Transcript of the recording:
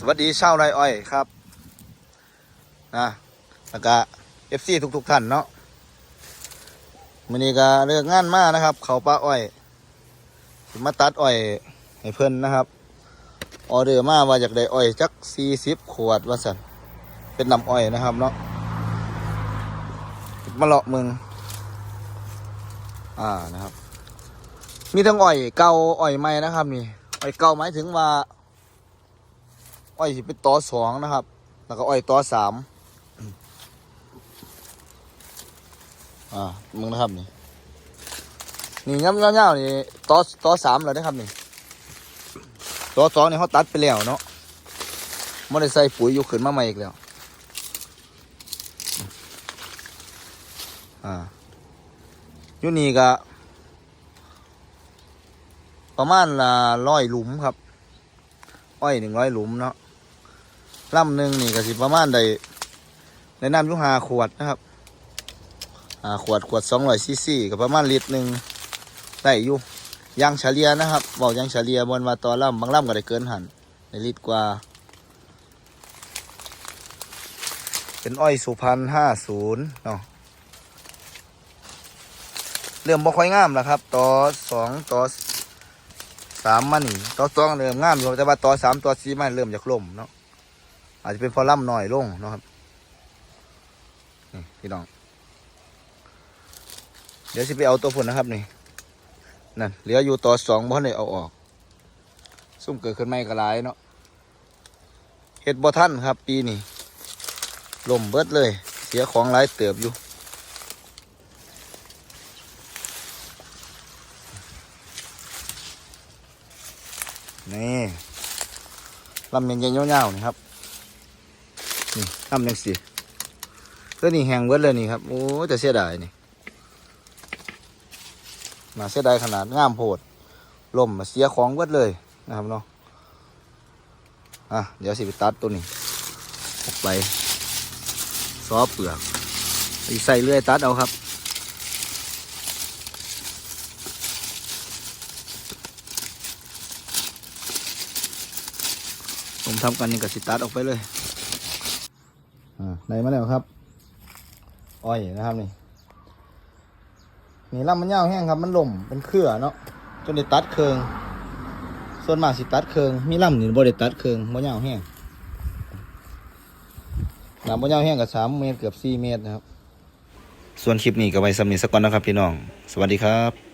สวัสดีชาวไรอ้อยครับนะแล้วก็เอฟซีทุกๆท่านเนาะมื้อนี้ก็เลิกงานมากนะครับ เขาป้าอ้อยมาตัดอ้อยให้เพิ่อนนะครับออเดอร์มาว่าจากได้อ้อยจักสี่สิบขวดว่าสันเป็นน้ำอ้อยนะครับเนาะมาเลาะมึงอ่านะครับ มีทั้งอ้อยเก่าอ้อยใหม่นะครับ นี่อ้อยเก่าหมายถึงว่า อ้อยสิเป็นต่อสองนะครับ แล้วก็อ้อยต่อสามอ่ามึงนะครับนี่นี่ย้ำย้ำๆนี่ต่อต่อสามเลยนะครับนี่ตอสองนี่เขาตัดไปแล้วเนาะไม่ได้ใส่ปุ๋ยอยู่ขึ้นมาใหม่อีกแล้วอ่าอยู่นี่ก็ประมาณละร้อยหลุมครับ อ้อยหนึ่งร้อยหลุมเนาะ ลำหนึ่งนี่ก็สิประมาณได้ในน้ำยุหาขวดนะครับหาขวดขวดสองร้อยซีซีก็ประมาณลิตรหนึ่งได้อยู่ยางเฉลี่ยนะครับบอกยางเฉลี่ยบนมาต่อลำบางลำก็ได้เกินหันในลิตรกว่า เป็นอ้อยสุพรรณห้าศูนย์เนาะเริ่มบ่ค่อยงามแล้วครับต่อสองต่อสามมันนี่ต่อสองเริ่มงามอยู่แต่ว่าต่อสามต่อสี่มันเริ่มจากล่มเนาะ อาจจะเป็นเพอล่ำหน่อยลงนะครับนี่พี่น้อง เดี๋ยวสิไปเอาตัวผลนะครับนี่นั่นเหลืออยู่ต่อสองเพราะในเอาออก ซุ่มเกิดขึ้นไม่กระไรเนาะเฮ็ดบ่ท่านครับ ปีนี้ลมเบิดเลย เสียของหลายเติบอยู่นี่ลำยังยังยาวๆนี่ครับ นี่ลำยังสีก็นี่แห้งเบิดเลยนี่ครับ โอ้ยแต่เสียดายนี่น่าเสียดายขนาดงามโพดล่มมาเสียของเบิดเลยนะครับเนาะอะเดี๋ยวสิไปตัดตัวนี้ออกไปซอเปลือกไปใส่เลื่อยตัดเอาครับผมทำกันนี่กับสิตัดออกไปเลย อ่าได้มาแล้วครับ อ้อยนะครับนี่นี่ลำมันยาวแห้งครับ มันล่มเป็นเครือเนาะจนได้ตัดเคือง ส่วนมากสิตัดเคืองมีลำนี่บ่ได้ตัดเคืองบ่ยาวแห้งลำบ่ยาวแห้งกับสามเมตรเกือบสี่เมตรนะครับ ส่วนคลิปนี้ก็ไว้สำนีสักก่อนนะครับพี่น้อง สวัสดีครับ